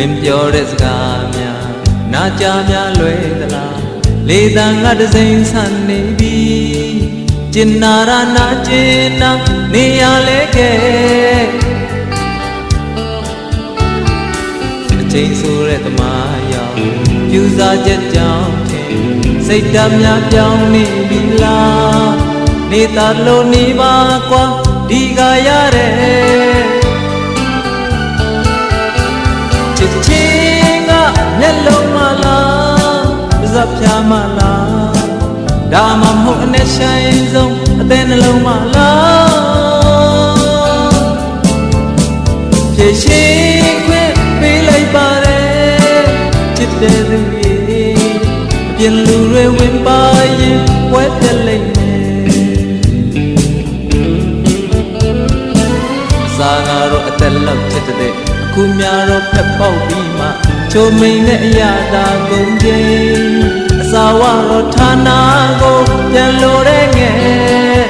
မင်းပြောတဲ့စကားများနာကြများလွယ်သလားလေတန်ကတစိမ့်ဆန်နေပြီကျင်နာရနာကျင်နာနေရလဲခဲ့အချိန်ဆိုတဲ့သမားရောက်ပြူစားချက်ကြောင့်ထင်စိတ်ဓာတ်များပြောင်းနေပြီလားနေသားလို့နေပါကွာဒီကရတဲ့ ဒါမှမဟုတ်အနဲ့ဆိုင်ဆုံးအသေးနှလုံးမလားဖြည့်ရှင်းခွင့်ပေးလိုက်ပါတယ်ချစ်တဲ့သူရဲ့အပြင်လူတွေဝင်ပါရင်ဝဲပြက်လိုက်မယ်စာကတော့အသက်လောက်ချစ်တဲ့အခုများတော့ဖက်ပေါက်ပြီးမှချိုမိန်တဲ့အရာသာကုန်ခြင်းအစာဝတော့ဌာနာကိုပြန် လို့တဲ့ငယ်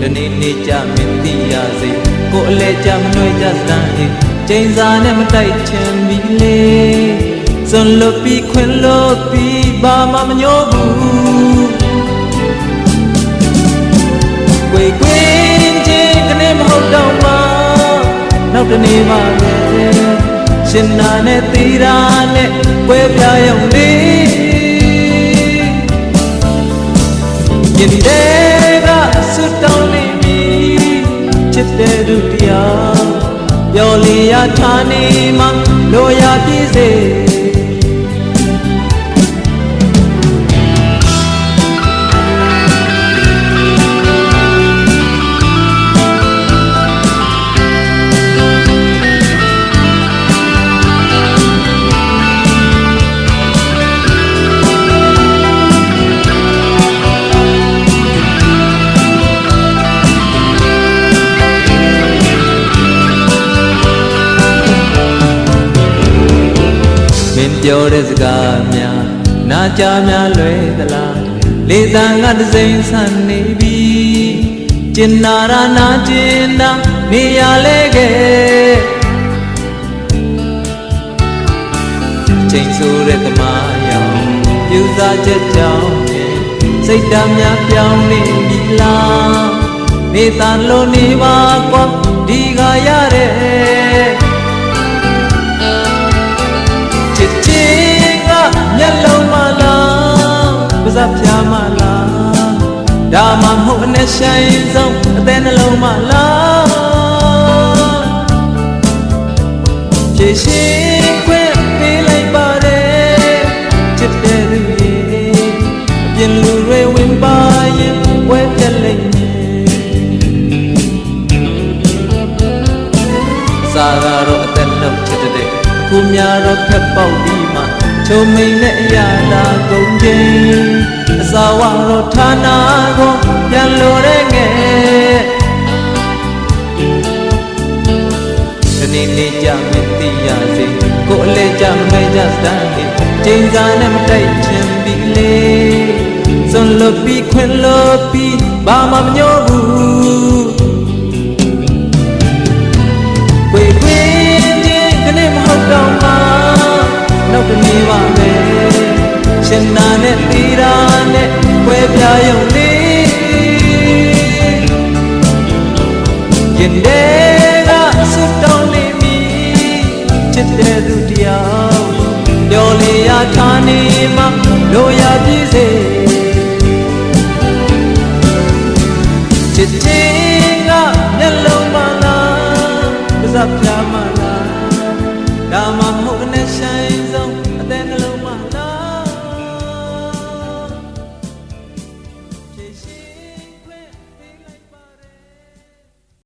ဒီနေ့နေ့ကြမင်းသိရစေကိုအလဲကြမနှွေးကြစမ်းဟင်ချိန်စာနဲ့မတိုက်ချင်ပြီလေစွန်လွတ်ပြီးခွင်လွတ်ပြီးဘာမှမညို့ဘူးကွေကွင်းချင်းကနေမဟုတ်တော့မှနောက်တနေ့မှပဲရှင်နာနဲ့သီရာနဲ့ပွဲပြရုံလေး ယင်တဲ့ကဆွတ်တောင်းနေပြီချစ်တဲ့သူတရားပြောလျာထားနေမှလိုရာပြည့်စေ ပြောတဲ့စကားများနာကြများလွယ်သလားလေတန်ကတစိမ့်ဆန်နေပြီကျင်နာရနာကျင်နာနေရလဲခဲ့ချိန်ဆိုတဲ့သမားရောင်ပြူစားချက်ကြောင့်ဖြင့်စိတ်ဓာတ်များပြောင်းနေပြီလားနေတန်လို့နေပါကွာဒီကရတဲ့ မျက်လုံးမလားပါးစပ်ဖြာမလားဒါမှမဟုတ်အနဲ့ဆိုင်ဆုံးအသေးနှလုံးမလားဖြည့်ရှင်းခွင့်ပေးလိုက်ပါတယ်ချစ်တဲ့သူရဲ့အပြင်လူတွေဝင်ပါရင်ဝဲပြက်လိုက်မယ်စာကတော့အသက်လောက်ချစ်တဲ့အခုများတော့ဖက်ပေါက်ပြီးမှ ချုံမိန်နဲ့အရာသာကုန်ခြင်းအစာဝတော့ဌာနာကိုပြန်လို့တဲ့ငယ်ဒီနေ့နေ့ကြမသိရစေကိုအလဲကြမဲကြစမ်းနေချိန်စာနဲ့မတိုက်ချင်ပြီလေစွန်လွတ်ပြီးခွင်လွတ်ပြီးဘာမှမညို့ဘူး င်နာနဲ့သီရာနဲ့ပွဲပြရုံလေးရင်တွေကဆွတ်တောင်းနေပြီချစ်တဲ့သူတယောက်ပြောလေရထားနေမှလိုရပြည့်စေချစ်ချင်းကမျက်လုံးမလားပါးစပ်ပြားမ